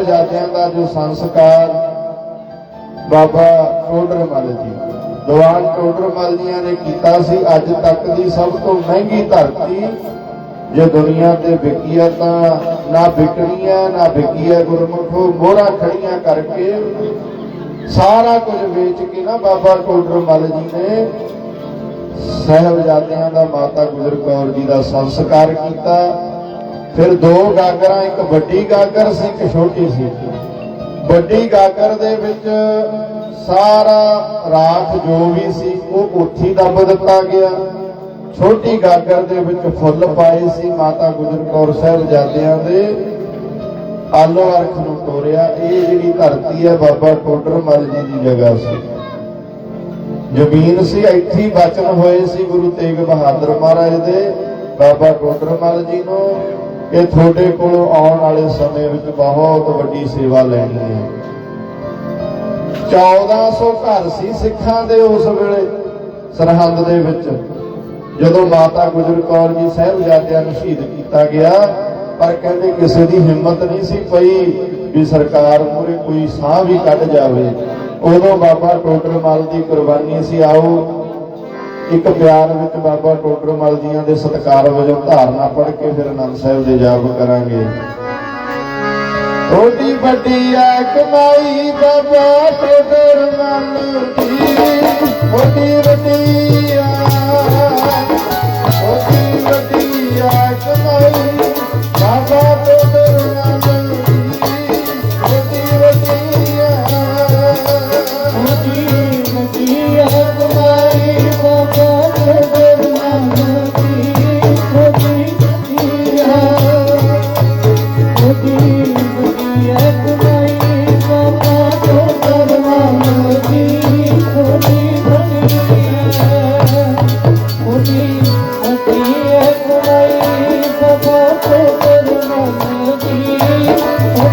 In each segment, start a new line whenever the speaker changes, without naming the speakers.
ਸਾਹਿਬਜ਼ਾਦਿਆਂ ਦਾ ਜੋ ਸੰਸਕਾਰ ਬਾਬਾ ਟੋਡਰ ਮੱਲ ਜੀ, ਦੀਵਾਨ ਟੋਡਰ ਮੱਲ ਜੀਆਂ ਨੇ ਕੀਤਾ ਸੀ, ਅੱਜ ਤੱਕ ਦੀ ਸਭ ਤੋਂ ਮਹਿੰਗੀ ਧਰਤੀ ਜੇ ਦੁਨੀਆ ਤੇ ਵਿਕੀ ਆ ਤਾਂ ਨਾ ਵਿਕਣੀਆਂ, ਨਾ ਵਿਕੀ ਹੈ ਗੁਰਮੁਖੋ, ਮੋਹਰਾਂ ਖੜੀਆਂ ਕਰਕੇ ਸਾਰਾ ਕੁਝ ਵੇਚ ਕੇ ਨਾ ਬਾਬਾ ਟੋਡਰ ਮੱਲ ਜੀ ਨੇ ਸਾਹਿਬਜ਼ਾਦਿਆਂ ਦਾ ਮਾਤਾ ਗੁਜਰ ਕੌਰ ਜੀ ਦਾ ਸੰਸਕਾਰ ਕੀਤਾ। ਫਿਰ ਦੋ ਗਾਗਰਾਂ, ਇੱਕ ਵੱਡੀ ਗਾਗਰ ਸੀ, ਇੱਕ ਛੋਟੀ ਸੀ। ਵੱਡੀ ਗਾਗਰ ਦੇ ਵਿੱਚ ਸਾਰਾ ਰਾਖ ਜੋ ਵੀ ਸੀ, ਉਹ ਉੱਥੇ ਦੱਬ ਦਿੱਤਾ ਗਿਆ। ਛੋਟੀ ਗਾਗਰ ਦੇ ਵਿੱਚ ਫੁੱਲ ਪਾਏ ਸੀ, ਮਾਤਾ ਗੁਜਰ ਕੌਰ ਸਾਹਿਬਜ਼ਾਦਿਆਂ ਦੇ। ਆਲੋ ਅਰਖ ਨੂੰ ਤੋਰਿਆ। ਇਹ ਜਿਹੜੀ ਧਰਤੀ ਹੈ, ਬਾਬਾ ਟੋਡਰ ਮੱਲ ਜੀ ਦੀ ਜਗ੍ਹਾ ਸੀ। ਜ਼ਮੀਨ ਸੀ, ਇੱਥੇ ਬਚਨ ਹੋਏ ਸੀ ਗੁਰੂ ਤੇਗ ਬਹਾਦਰ ਮਹਾਰਾਜ ਦੇ, ਬਾਬਾ ਟੋਡਰ ਮੱਲ ਜੀ ਨੂੰ। ਕਿ ਤੁਹਾਡੇ ਕੋਲੋਂ ਆਉਣ ਵਾਲੇ ਸਮੇਂ ਵਿੱਚ ਬਹੁਤ ਵੱਡੀ ਸੇਵਾ ਲੈਣੀ ਹੈ। 1400 ਘਰ ਸੀ ਸਿੱਖਾਂ ਦੇ ਉਸ ਵੇਲੇ ਸਰਹੰਦ ਦੇ ਵਿੱਚ। ਜਦੋਂ ਮਾਤਾ ਗੁਜਰ ਕੌਰ ਜੀ ਸਾਹਿਬਜ਼ਾਦਿਆਂ ਨੂੰ ਸ਼ਹੀਦ ਕੀਤਾ ਗਿਆ, ਪਰ ਕਹਿੰਦੇ ਕਿਸੇ ਦੀ ਹਿੰਮਤ ਨਹੀਂ ਸੀ ਪਈ ਵੀ ਸਰਕਾਰ ਮੂਰੇ ਕੋਈ ਸਾਹ ਵੀ ਕੱਢ ਜਾਵੇ। ਉਦੋਂ ਬਾਬਾ ਟੋਡਰ ਮੱਲ ਦੀ ਕੁਰਬਾਨੀ ਸੀ, ਆਓ ਇੱਕ ਪਿਆਰ ਵਿੱਚ ਬਾਬਾ ਟੋਡਰ ਮੱਲ ਜੀਆਂ ਦੇ ਸਤਿਕਾਰ ਵਜੋਂ ਧਾਰਨਾ ਪੜ੍ਹ ਕੇ ਫਿਰ ਆਨੰਦ ਸਾਹਿਬ ਦੇ ਜਾਪ ਕਰਾਂਗੇ। ਓਡੀ ਵੱਡੀ ਆ, ਕਮਾਈ ਬਾਬਾ ਟੋਡਰ ਮੱਲ ਦੀ ਵੱਡੀ ਆ ਓਡੀ ਵੱਡੀ ਆ, ਕਮਾਈ ਬਾਬਾ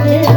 嗯